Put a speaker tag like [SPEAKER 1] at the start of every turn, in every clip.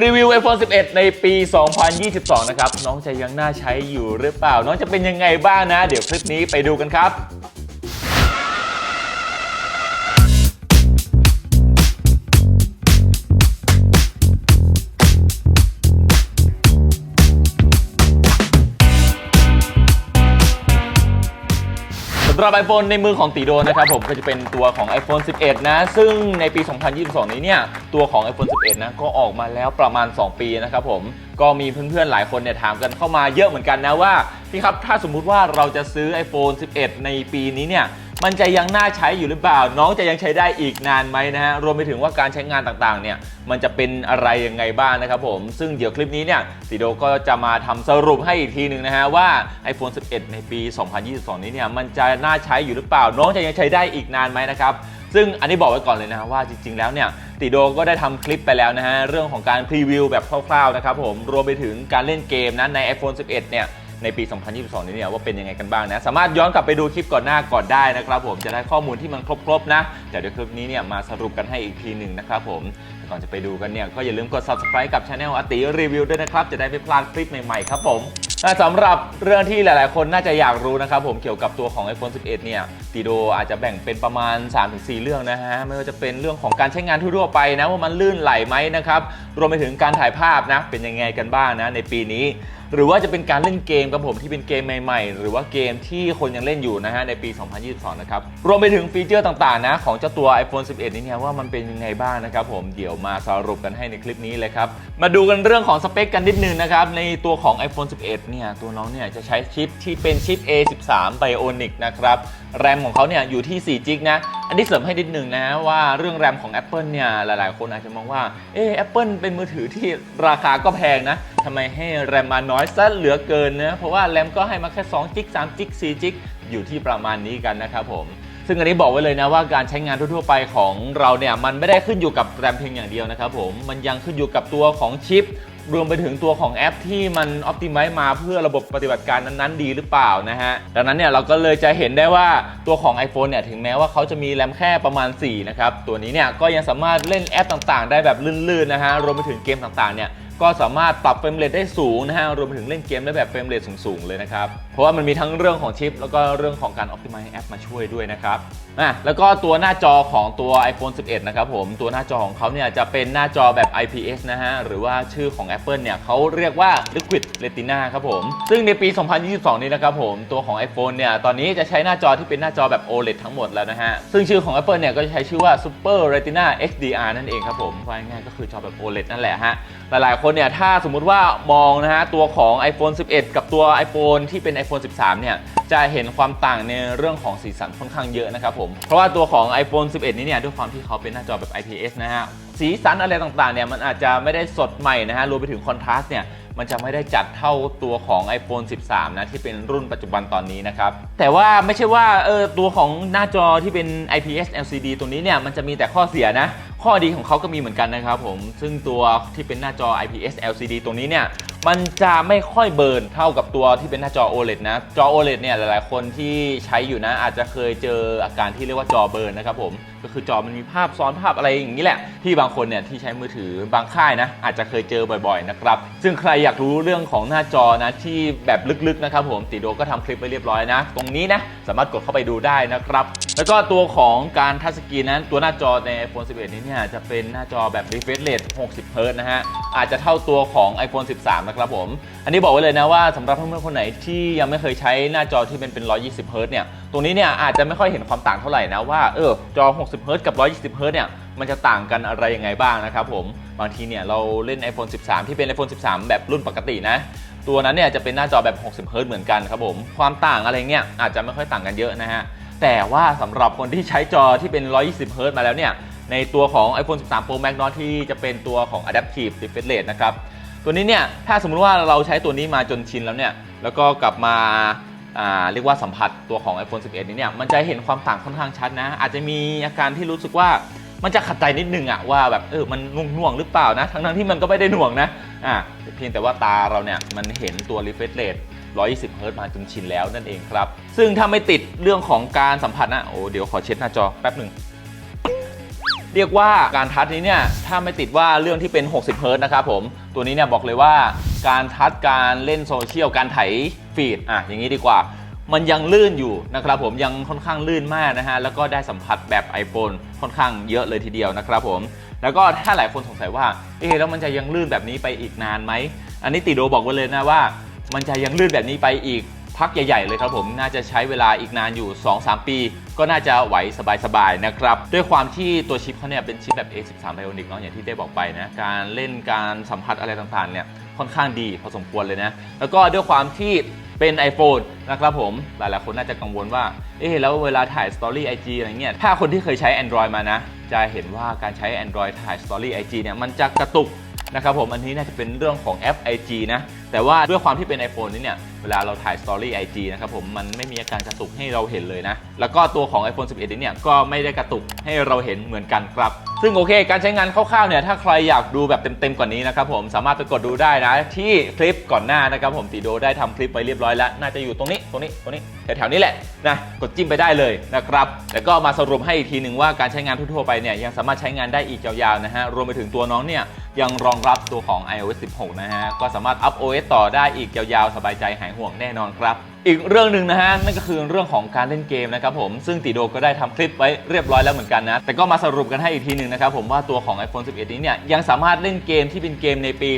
[SPEAKER 1] รีวิว iPhone 11 ในปี 2022 นะครับ น้องจะยังน่าใช้อยู่หรือเปล่า น้องจะเป็นยังไงบ้างนะ เดี๋ยวคลิปนี้ไปดูกันครับ สำหรับ iPhone ในมือของตีโดนะครับผมก็จะเป็นตัวของ iPhone 11 นะ ซึ่งในปี 2022 นี้เนี่ย ตัวของ iPhone 11 นะ ก็ออกมาแล้วประมาณ 2 ปีนะครับผมก็มีเพื่อนๆ หลายคนเนี่ยถามกันเข้ามาเยอะเหมือนกันนะว่า พี่ครับ ถ้าสมมุติว่าเราจะซื้อ iPhone 11 ในปีนี้เนี่ย มันจะยังน่าใช้อยู่หรือเปล่า น้องจะยังใช้ได้อีกนานไหมนะฮะรวมไปถึงว่าการใช้งานต่างๆเนี่ยมันจะเป็นอะไรยังไงบ้างนะครับผม ซึ่งเดี๋ยวคลิปนี้เนี่ยสีโดก็จะมาทำสรุปให้อีกทีหนึ่งนะฮะว่า iPhone 11 ในปี 2022 นี้เนี่ยมันจะน่าใช้อยู่หรือเปล่า น้องจะยังใช้ได้อีกนานไหมนะครับซึ่งอันนี้บอกไว้ก่อนเลยนะฮะว่าจริง ๆ แล้วเนี่ยติโดก็ได้ทำคลิปไปแล้วนะฮะเรื่องของการพรีวิวแบบคร่าวๆนะครับผมรวมไปถึงการเล่นเกมนะใน iPhone 11 เนี่ย ในปี 2022 นี้เนี่ยว่าเป็นยังไงกันบ้างนะ สามารถย้อนกลับไปดูคลิปก่อนหน้าก่อนได้นะครับผมจะได้ข้อมูลที่มันครบๆนะเดี๋ยวเดี๋ยวคลิปนี้เนี่ยมาสรุปกันให้อีกทีหนึ่งนะครับผมแต่ก่อนจะไปดูกันเนี่ยก็อย่าลืมกด subscribe กับ channel อติรีวิวด้วยนะครับจะได้ไม่พลาดคลิปใหม่ๆครับผมสำหรับเรื่องที่หลายๆ คนน่าจะอยากรู้นะครับผมเกี่ยวกับตัวของ iPhone 11 เนี่ยตีโดอาจจะแบ่งเป็นประมาณ 3-4 เรื่องนะฮะ ไม่ว่าจะเป็นเรื่องของการใช้งานทั่วๆไปนะ ว่ามันลื่นไหลไหมนะครับ รวมไปถึงการถ่ายภาพนะ เป็นยังไงกันบ้างนะในปีนี้ หรือว่าจะเป็นการเล่นเกมครับผมที่เป็นเกมใหม่ ๆ หรือว่าเกมที่คนยังเล่นอยู่นะฮะในปี 2022 นะครับ รวมไปถึงฟีเจอร์ต่างๆนะของเจ้าตัว iPhone 11 นี้เนี่ยว่ามันเป็นยังไงบ้างนะครับผมเดี๋ยวมาสรุปกันให้ในคลิปนี้เลยครับ มาดูกันเรื่องของสเปคกันนิดนึงนะครับ ในตัวของ iPhone 11 เนี่ยตัวน้องเนี่ยจะใช้ชิปที่เป็นชิป A13 Bionic นะครับแรมของเขาเนี่ยอยู่ที่4จิกนะ อันนี้เสริมให้นิดหนึ่งนะว่าเรื่องแรมของ Apple เนี่ยหลายๆ คนอาจจะมองว่าเออ Apple เป็นมือถือที่ราคาก็แพงนะทำไมให้แรมมาน้อยซะเหลือเกินนะเพราะว่าแรมก็ให้มาแค่2จิก3จิก4จิกอยู่ที่ประมาณนี้กันนะครับผมซึ่งอันนี้บอกไว้เลยนะว่าการใช้งานทั่วๆไปของเราเนี่ยมันไม่ได้ขึ้นอยู่กับแรมเพียงอย่างเดียวนะครับผมมันยังขึ้นอยู่กับตัวของชิป รวมไปถึงตัวของแอปที่มันออ t ติ i z e มาเพื่อระบบปฏิบัติการนั้นๆ ดีหรือเปล่านะฮะดังนั้นเนี่ยเราก็เลยจะเห็นได้ว่าตัวของ iPhone เนี่ยถึงแม้ว่าเขาจะมีแรมแค่ประมาณ 4 นะครับ ตัวนี้เนี่ยก็ยังสามารถเล่นแอปต่างๆ ได้แบบลื่นๆนะฮะรวมไปถึงเกมต่างๆเนี่ย ก็สามารถปรับเฟรมเรทได้สูงนะฮะรวมไปถึงเล่นเกมได้แบบเฟรมเรทสูงๆเลยนะครับ เพราะว่ามันมีทั้งเรื่องของชิป แล้วก็เรื่องของการ Optimize แอปมาช่วยด้วยนะครับอะแล้วก็ตัวหน้าจอของตัว iPhone 11 นะครับผม ตัวหน้าจอของเขาเนี่ยจะเป็นหน้าจอแบบ IPS นะฮะ หรือว่าชื่อของ Apple เนี่ยเขาเรียกว่า Liquid Retina ครับผม ซึ่งในปี 2022 นี้นะครับผม ตัวของ iPhone เนี่ย ตอนนี้จะใช้หน้าจอที่เป็นหน้าจอแบบ OLED ทั้งหมดแล้วนะฮะ ซึ่งชื่อของ Apple เนี่ยก็จะใช้ชื่อว่า Super Retina XDR นั่นเองครับผมว่าง่ายๆก็คือจอแบบ OLED นั่นแหละฮะ หลายๆคนเนี่ยถ้าสมมุติว่ามองนะฮะตัวของ iPhone 11 กับตัว iPhone ที่เป็น iPhone 13 เนี่ยจะเห็นความต่างในเรื่องของสีสันค่อนข้างเยอะนะครับผมเพราะว่าตัวของ iPhone 11 นี้เนี่ยด้วยความที่เขาเป็นหน้าจอแบบ IPS นะฮะสีสันอะไรต่างๆเนี่ยมันอาจจะไม่ได้สดใหม่นะฮะรวมไปถึงคอนทราสต์เนี่ยมันจะไม่ได้จัดเท่าตัวของ iPhone 13 นะที่เป็นรุ่นปัจจุบันตอนนี้นะครับแต่ว่าไม่ใช่ว่าเออตัวของหน้าจอที่เป็น IPS LCD ตัวนี้เนี่ยมันจะมีแต่ข้อเสียนะ ข้อดีของเขาก็มีเหมือนกันนะครับผม ซึ่งตัวที่เป็นหน้าจอ IPS LCD ตรงนี้เนี่ยมันจะไม่ค่อยเบิร์นเท่ากับตัวที่เป็นหน้าจอ OLED นะ จอ OLED เนี่ยหลายๆ คนที่ใช้อยู่นะ อาจจะเคยเจออาการที่เรียกว่าจอเบิร์นนะครับผม ก็คือจอมันมีภาพซ้อนภาพอะไรอย่างนี้แหละ ที่บางคนเนี่ยที่ใช้มือถือบางค่ายนะ อาจจะเคยเจอบ่อยๆนะครับ ซึ่งใครอยากรู้เรื่องของหน้าจอนะที่แบบลึกๆนะครับผมติโดก็ทำคลิปไว้เรียบร้อยนะ ตรงนี้นะสามารถกดเข้าไปดูได้นะครับแล้วก็ตัวของการทัชสกรีนนั้น ตัวหน้าจอใน iPhone 11 นี้เนี่ยจะเป็นหน้าจอแบบ refresh rate 60 Hz นะฮะ อาจจะเท่าตัวของ iPhone 13 นะครับผม อันนี้บอกไว้เลยนะว่าสำหรับเพื่อนๆคนไหนที่ยังไม่เคยใช้หน้าจอที่เป็นเป็น 120 Hz เนี่ย ตรงนี้เนี่ยอาจจะไม่ค่อยเห็นความต่างเท่าไหร่นะว่าเออจอ 60 Hz กับ 120 Hz เนี่ยมันจะต่างกันอะไรยังไงบ้างนะครับผม บางทีเนี่ยเราเล่น iPhone 13 ที่เป็น iPhone 13 แบบรุ่นปกตินะตัวนั้นเนี่ยจะเป็นหน้าจอแบบ 60 Hz เหมือนกันครับผม ความต่างอะไรเงี้ยอาจจะไม่ค่อยต่างกันเยอะนะฮะ แต่ว่าสำหรับคนที่ใช้จอที่เป็น 120 Hz มาแล้วเนี่ย ในตัวของ iPhone 13 Pro Max เนอะที่จะเป็นตัวของ Adaptive Refresh Rate นะครับ ตัวนี้เนี่ย ถ้าสมมุติว่าเราใช้ตัวนี้มาจนชินแล้วเนี่ย แล้วก็กลับมาเรียกว่าสัมผัสตัวของ iPhone 11 นี้เนี่ย มันจะเห็นความต่างค่อนข้างชัดนะ อาจจะมีอาการที่รู้สึกว่ามันจะขัดใจนิดนึงอะว่าแบบเออมันน่วงหรือเปล่านะ ทั้งๆที่มันก็ไม่ได้หน่วงนะอ่าเพียงแต่ว่าตาเราเนี่ยมันเห็นตัว refresh rate 120เฮิร์ตมาจนชินแล้วนั่นเองครับ ซึ่งถ้าไม่ติดเรื่องของการสัมผัสนะโอ้เดี๋ยวขอเช็ดหน้าจอแป๊บหนึ่งเรียกว่าการทัชนี้เนี่ยถ้าไม่ติดว่าเรื่องที่เป็น 60 เฮิร์ตนะครับผม ตัวนี้เนี่ยบอกเลยว่าการทัชการเล่นโซเชียลการไถฟีดอะอย่างนี้ดีกว่า มันยังลื่นอยู่นะครับผมยังค่อนข้างลื่นมากนะฮะ แล้วก็ได้สัมผัสแบบ iPhone ค่อนข้างเยอะเลยทีเดียวนะครับผม แล้วก็ถ้าหลายคนสงสัยว่าเอ๊ะแล้วมันจะยังลื่นแบบนี้ไปอีกนานไหม อันนี้ติโดบอกไว้เลยนะว่า มันจะยังลื่นแบบนี้ไปอีกพักใหญ่ ๆ เลยครับผมน่าจะใช้เวลาอีกนานอยู่ 2-3 ปี ก็น่าจะไหวสบาย ๆ นะครับ ด้วยความที่ตัวชิปเขาเนี่ยเป็นชิปแบบ A13 Bionic เนาะอย่างที่ได้บอกไปนะ การเล่นการสัมผัสอะไรต่าง ๆ เนี่ย ค่อนข้างดีพอสมควรเลยนะ แล้วก็ด้วยความที่เป็น iPhone นะครับผม หลายๆคนน่าจะกังวลว่า เอ๊ะแล้วเวลาถ่าย Story IG อะไรเงี้ยถ้าคนที่เคยใช้ Android มานะ จะเห็นว่าการใช้ Android ถ่าย Story IG เนี่ยมันจะกระตุกนะครับผมอันนี้น่าจะเป็นเรื่องของแอป IG นะ แต่ว่าด้วยความที่เป็น iPhone นี่เนี่ย เวลาเราถ่าย Story IG นะครับผม มันไม่มีอาการกระตุกให้เราเห็นเลยนะ แล้วก็ตัวของ iPhone 11 นี่เนี่ย ก็ไม่ได้กระตุกให้เราเห็นเหมือนกันครับ ซึ่งโอเค การใช้งานคร่าวๆเนี่ย ถ้าใครอยากดูแบบเต็มๆกว่านี้นะครับผม สามารถไปกดดูได้นะ ที่คลิปก่อนหน้านะครับผมติโดได้ทำคลิปไปเรียบร้อยแล้ว น่าจะอยู่ตรงนี้ ตรงนี้ ตรงนี้ แถวๆนี้แหละนะ กดจิ้มไปได้เลยนะครับ แล้วก็มาสรุปให้อีกทีหนึ่งว่าการใช้งานทั่วๆไปเนี่ย ยังสามารถใช้งานได้อีกยาวๆนะฮะ รวมไปถึงตัวน้องเนี่ยยังรองรับตัวของ iOS 16 นะฮะ ก็สามารถอัพ OS ต่อได้อีกยาวๆ สบายใจหายห่วงแน่นอนครับ อีกเรื่องหนึ่งนะฮะนั่นก็คือเรื่องของการเล่นเกมนะครับผมซึ่งติโดก็ได้ทำคลิปไว้เรียบร้อยแล้วเหมือนกันนะ แต่ก็มาสรุปกันให้อีกทีหนึ่งนะครับผมว่าตัวของ iPhone 11 นี้เนี่ยยังสามารถเล่นเกมที่เป็นเกมในปี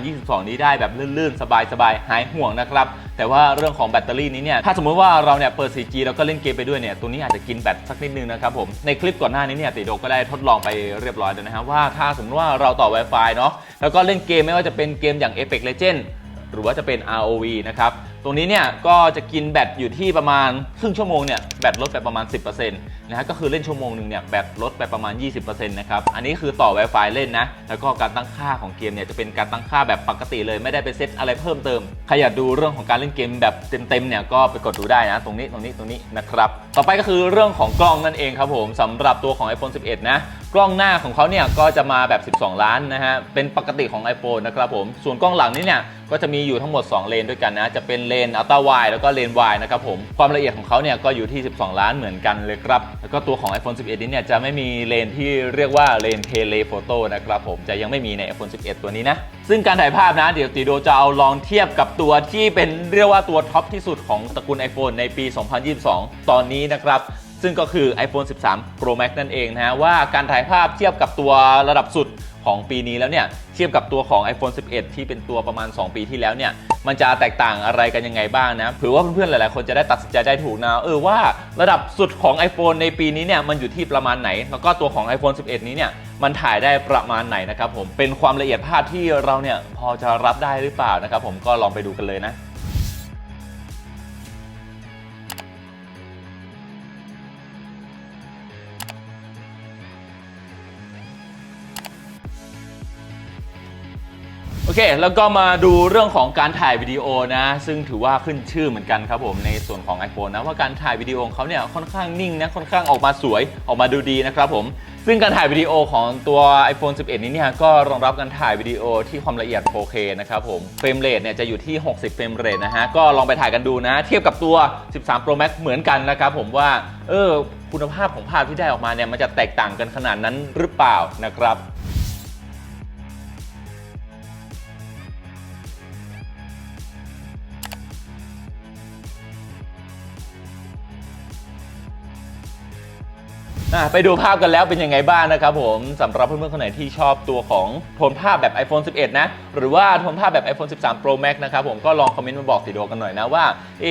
[SPEAKER 1] 2022 นี้ได้แบบลื่นๆ สบายๆ หายห่วงนะครับแต่ว่าเรื่องของแบตเตอรี่นี้เนี่ยถ้าสมมติว่าเราเนี่ยเปิด 4G แล้วก็เล่นเกมไปด้วยเนี่ยตัวนี้อาจจะกินแบตสักนิดนึงนะครับผมในคลิปก่อนหน้านี้เนี่ยติโดก็ได้ทดลองไปเรียบร้อยแล้วนะฮะว่าถ้าสมมติว่าเราต่อ Wi-Fi เนาะแล้วก็เล่นเกมไม่ว่าจะเป็นเกมอย่าง Apex Legends หรือว่าจะเป็น ROV นะครับ ตรงนี้เนี่ยก็จะกินแบตอยู่ที่ประมาณครึ่งชั่วโมงเนี่ยแบตลดไปประมาณ 10%นะฮะก็คือเล่นชั่วโมงหนึ่งเนี่ยแบตลดไปประมาณ 20%นะครับ อันนี้คือต่อ Wi-Fi เล่นนะ แล้วก็การตั้งค่าของเกมเนี่ยจะเป็นการตั้งค่าแบบปกติเลยไม่ได้ไปเซตอะไรเพิ่มเติม ใครอยากดูเรื่องของการเล่นเกมแบบเต็มๆเนี่ยก็ไปกดดูได้นะตรงนี้ตรงนี้ตรงนี้นะครับ ต่อไปก็คือเรื่องของกล้องนั่นเองครับผมสำหรับตัวของ iPhone 11 นะ กล้องหน้าของเขาเนี่ยก็จะมาแบบ 12 ล้านนะฮะ เป็นปกติของ iPhone นะครับผม ส่วนกล้องหลังนี้เนี่ยก็จะมีอยู่ทั้งหมด 2 เลนด้วยกันนะ จะเป็นเลนอัลตร้าไวแล้วก็เลนไวนะครับผม ความละเอียดของเขาเนี่ยก็อยู่ที่ 12 ล้านเหมือนกันเลยครับ แล้วก็ตัวของ iPhone 11 นี้เนี่ยจะไม่มีเลนที่เรียกว่าเลนเทเลโฟโต้นะครับผม จะยังไม่มีใน iPhone 11 ตัวนี้นะ ซึ่งการถ่ายภาพนะ เดี๋ยวตีโดจะเอาลองเทียบกับตัวที่เป็นเรียกว่าตัวท็อปที่สุดของตระกูล iPhone ในปี 2022 ตอนนี้นะครับ ซึ่งก็คือ iPhone 13 Pro Max นั่นเองนะฮะว่าการถ่ายภาพเทียบกับตัวระดับสุดของปีนี้แล้วเนี่ยเทียบกับตัวของ iPhone 11 ที่เป็นตัวประมาณ 2 ปีที่แล้วเนี่ยมันจะแตกต่างอะไรกันยังไงบ้างนะเผื่อว่าเพื่อนๆหลายๆคนจะได้ตัดสินใจได้ถูกนะเออว่าระดับสุดของ iPhone ในปีนี้เนี่ยมันอยู่ที่ประมาณไหน แล้วก็ตัวของ iPhone 11 นี้เนี่ยมันถ่ายได้ประมาณไหนนะครับผมเป็นความละเอียดภาพที่เราเนี่ยพอจะรับได้หรือเปล่านะครับผมก็ลองไปดูกันเลยนะ อเค แล้วก็มาดูเรื่องของการถ่ายวิดีโอนะ ซึ่งถือว่าขึ้นชื่อเหมือนกันครับผมในส่วนของ iPhone นะว่าการถ่ายวิดีโอของเขาเนี่ยค่อนข้างนิ่งนะค่อนข้างออกมาสวยออกมาดูดีนะครับผมซึ่งการถ่ายวิดีโอของตัว iPhone 11 นี้เนี่ยก็รองรับการถ่ายวิดีโอที่ความละเอียด 4K นะครับผมเฟรมเรทเนี่ยจะอยู่ที่ 60 เฟรมเรทนะฮะก็ลองไปถ่ายกันดูนะ เทียบกับตัว 13 Pro Max เหมือนกันนะครับผมว่าเออคุณภาพของภาพที่ได้ออกมาเนี่ยมันจะแตกต่างกันขนาดนั้นหรือเปล่านะครับ อะไปดูภาพกันแล้วเป็นยังไงบ้างนะครับผมสำหรับเพื่อนๆคนไหนที่ชอบตัวของโทนภาพแบบ iPhone 11 นะ หรือว่าโทนภาพแบบ iPhone 13 Pro Max นะครับผมก็ลองคอมเมนต์มาบอกติโดกันหน่อยนะว่า เอ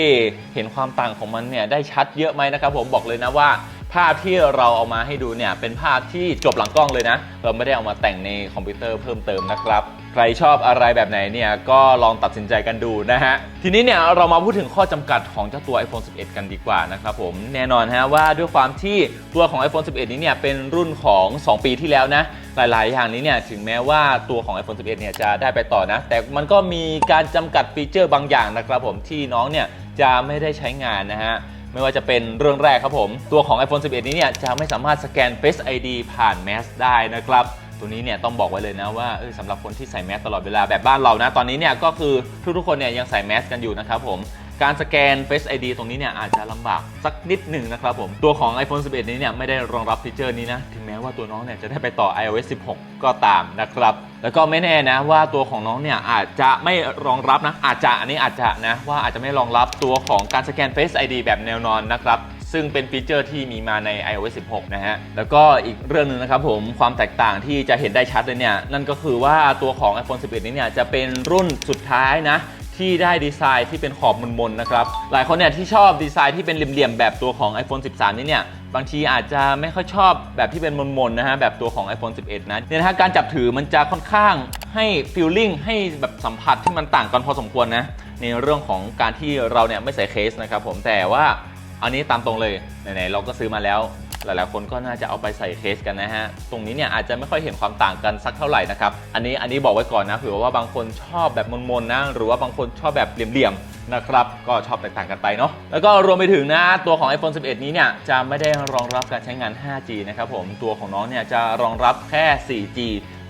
[SPEAKER 1] เห็นความต่างของมันเนี่ยได้ชัดเยอะไหมนะครับผมบอกเลยนะว่าภาพที่เราเอามาให้ดูเนี่ยเป็นภาพที่จบหลังกล้องเลยนะ เราไม่ได้เอามาแต่งในคอมพิวเตอร์เพิ่มเติมนะครับ ใครชอบอะไรแบบไหนเนี่ยก็ลองตัดสินใจกันดูนะฮะ ทีนี้เนี่ยเรามาพูดถึงข้อจำกัดของเจ้าตัว iPhone 11 กันดีกว่านะครับผมแน่นอนฮะว่าด้วยความที่ตัวของ iPhone 11 นี้เนี่ยเป็นรุ่นของ 2 ปีที่แล้วนะ หลาย ๆ อย่างนี้เนี่ยถึงแม้ว่าตัวของ iPhone 11 เนี่ยจะได้ไปต่อนะ แต่มันก็มีการจำกัดฟีเจอร์บางอย่างนะครับผมที่น้องเนี่ยจะไม่ได้ใช้งานนะฮะไม่ว่าจะเป็นเรื่องแรกครับผม ตัวของ iPhone 11 นี้เนี่ยจะไม่สามารถสแกน Face ID ผ่าน Mask ได้นะครับ ตัวนี้เนี่ยต้องบอกไว้เลยนะว่าสำหรับคนที่ใส่แมสตลอดเวลาแบบบ้านเรานะ ตอนนี้เนี่ยก็คือทุกๆคนเนี่ยยังใส่แมสกันอยู่นะครับผมการสแกน Face ID ตรงนี้เนี่ยอาจจะลำบากสักนิดหนึ่งนะครับผม ตัวของ iPhone 11 นี้เนี่ยไม่ได้รองรับฟีเจอร์นี้นะ ถึงแม้ว่าตัวน้องเนี่ยจะได้ไปต่อ iOS 16 ก็ตามนะครับ แล้วก็ไม่แน่นะว่าตัวของน้องเนี่ยอาจจะไม่รองรับนะ อาจจะอันนี้อาจจะนะว่าอาจจะไม่รองรับตัวของการสแกน Face ID แบบแนวนอนนะครับ ซึ่งเป็นฟีเจอร์ที่มีมาใน iOS 16 นะฮะ แล้วก็อีกเรื่องหนึ่งนะครับผมความแตกต่างที่จะเห็นได้ชัดเลยเนี่ย นั่นก็คือว่าตัวของ iPhone 11 นี้เนี่ย จะเป็นรุ่นสุดท้ายนะ ที่ได้ดีไซน์ที่เป็นขอบมนๆนะครับ หลายคนเนี่ยที่ชอบดีไซน์ที่เป็นเหลี่ยมๆแบบตัวของ iPhone 13 นี้เนี่ยบางทีอาจจะไม่ค่อยชอบแบบที่เป็นมนๆนะฮะ แบบตัวของ iPhone 11 นะเนี่ยนะฮะการจับถือมันจะค่อนข้างให้ฟีลลิ่งให้แบบสัมผัสที่มันต่างกันพอสมควรนะในเรื่องของการที่เราเนี่ยไม่ใส่เคสนะครับผมแต่ว่า อันนี้ตามตรงเลยไหนๆเราก็ซื้อมาแล้ว หลายๆคนก็น่าจะเอาไปใส่เคสกันนะฮะ ตรงนี้เนี่ยอาจจะไม่ค่อยเห็นความต่างกันสักเท่าไหร่นะครับ อันนี้อันนี้บอกไว้ก่อนนะเผื่อว่าบางคนชอบแบบมนๆนะ หรือว่าบางคนชอบแบบเหลี่ยมๆนะครับ ก็ชอบแตกต่างกันไปเนาะ แล้วก็รวมไปถึงนะตัวของ iPhone 11 นี้เนี่ยจะไม่ได้รองรับการใช้งาน 5G นะครับผม ตัวของน้องเนี่ยจะรองรับแค่ 4G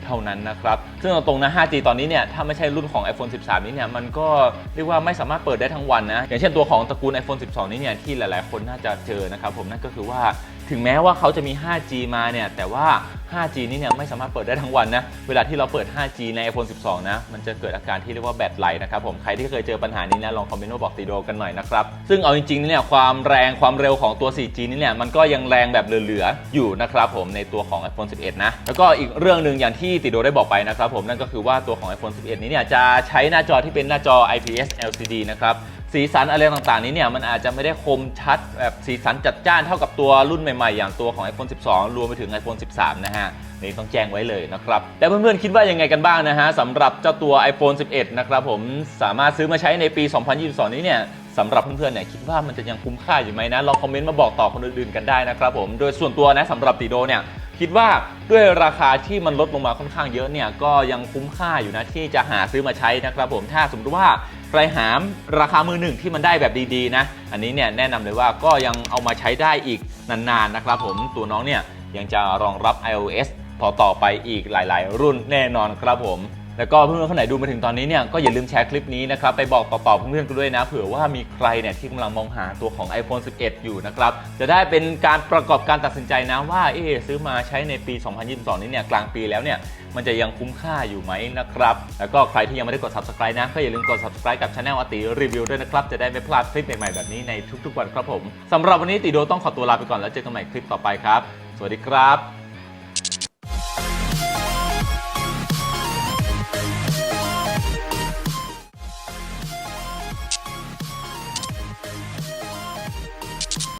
[SPEAKER 1] เท่านั้นนะครับ ซึ่งตรงๆนะ 5G ตอนนี้เนี่ย ถ้าไม่ใช่รุ่นของ iPhone 13 นี้เนี่ย มันก็เรียกว่าไม่สามารถเปิดได้ทั้งวันนะ อย่างเช่นตัวของตระกูล iPhone 12 นี้เนี่ย ที่หลายๆ คนน่าจะเจอนะครับผมนั่นก็คือว่า ถึงแม้ว่าเขาจะมี 5G มาเนี่ย แต่ว่า 5G นี้เนี่ยไม่สามารถเปิดได้ทั้งวันนะ เวลาที่เราเปิด 5G ใน iPhone 12 นะ มันจะเกิดอาการที่เรียกว่าแบตไหลนะครับผม ใครที่เคยเจอปัญหานี้นะ ลองคอมเมนต์มาบอกตีโดกันหน่อยนะครับ ซึ่งเอาจริงๆเนี่ยความแรงความเร็วของตัว 4G นี่เนี่ยมันก็ยังแรงแบบเหลือๆอยู่นะครับผมในตัวของ iPhone 11 นะ แล้วก็อีกเรื่องหนึ่งอย่างที่ติโดได้บอกไปนะครับผมนั่นก็คือว่าตัวของ iPhone 11 นี้เนี่ยจะใช้หน้าจอที่เป็นหน้าจอ IPS LCD นะครับ สีสันอะไรต่างๆนี้เนี่ยมันอาจจะไม่ได้คมชัดแบบสีสันจัดจ้านเท่ากับตัวรุ่นใหม่ๆ อย่างตัวของ iPhone 12 รวมไปถึง iPhone 13 นะฮะนี่ต้องแจ้งไว้เลยนะครับแต่เพื่อนๆคิดว่ายังไงกันบ้างนะฮะสำหรับเจ้าตัว iPhone 11 นะครับผมสามารถซื้อมาใช้ในปี 2022 นี้เนี่ยสำหรับเพื่อนๆเนี่ยคิดว่ามันจะยังคุ้มค่าอยู่ไหมนะลองคอมเมนต์มาบอกต่อคนอื่นๆกันได้นะครับผมโดยส่วนตัวนะสำหรับติโดเนี่ย คิดว่าด้วยราคาที่มันลดลงมาค่อนข้างเยอะเนี่ยก็ยังคุ้มค่าอยู่นะที่จะหาซื้อมาใช้นะครับผมถ้าสมมติว่าไรหามราคามือหนึ่งที่มันได้แบบดีๆนะ อันนี้เนี่ยแนะนำเลยว่าก็ยังเอามาใช้ได้อีกนานๆนะครับผมตัวน้องเนี่ยยังจะรองรับ iOS ต่อต่อๆไปอีกหลาย ๆ รุ่นแน่นอนครับผม แล้วก็เพื่อนๆคนไหนดูมาถึงตอนนี้เนี่ยก็อย่าลืมแชร์คลิปนี้นะครับไปบอกต่อๆเพื่อนๆกันด้วยนะเผื่อว่ามีใครเนี่ยที่กำลังมองหาตัวของ iPhone 11 อยู่นะครับจะได้เป็นการประกอบการตัดสินใจนะว่าเอ๊ซื้อมาใช้ในปี 2022 นี้เนี่ยกลางปีแล้วเนี่ยมันจะยังคุ้มค่าอยู่ไหมนะครับ แล้วก็ใครที่ยังไม่ได้กด subscribe นะ ก็อย่าลืมกด subscribe กับ channel อติรีวิวด้วยนะครับ จะได้ไม่พลาดคลิปใหม่ๆแบบนี้ในทุกๆวันครับผมสำหรับวันนี้ติโดต้องขอตัวลาไปก่อนแล้วเจอกันใหม่คลิปต่อไปครับ สวัสดีครับ